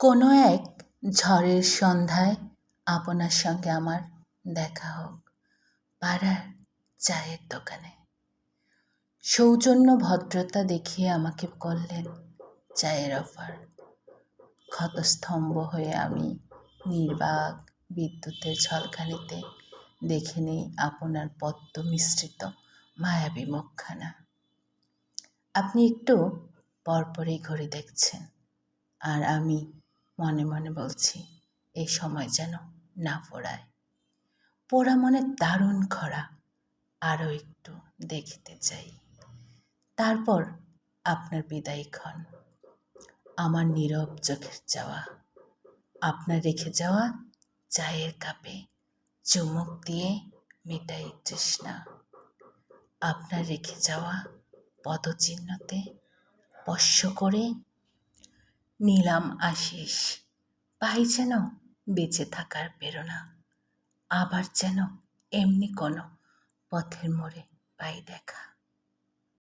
কোনো এক ঝড়ের সন্ধ্যায় আপনার সঙ্গে আমার দেখা হোক পাড়ার চায়ের দোকানে। সৌজন্য ভদ্রতা দেখিয়ে আমাকে করলেন চায়ের অফার। ক্ষতস্তম্ভ হয়ে আমি নির্বাক বিদ্যুতের ঝলকানিতে দেখে নেই আপনার পদ্ম মিশ্রিত মায়াবী মুখখানা। আপনি একটু পরপরই ঘড়ি দেখছেন, আর আমি মনে মনে বলছি, এই সময় যেন না পোড়ায়। পোড়া মনে দারুণ খরা আরও একটু দেখিতে চাই। তারপর আপনার বিদায়ী ক্ষণ। আমার নীরব চোখের যাওয়া আপনার রেখে যাওয়া চায়ের কাপে চুমুক দিয়ে মেটাই তৃষ্ণা। আপনার রেখে যাওয়া পদচিহ্নতে স্পর্শ করে নিলাম আশিস। পাই যেন বেঁচে থাকার প্রেরণা, আবার যেন এমনি কোনো পথের মোড়ে পাই দেখা।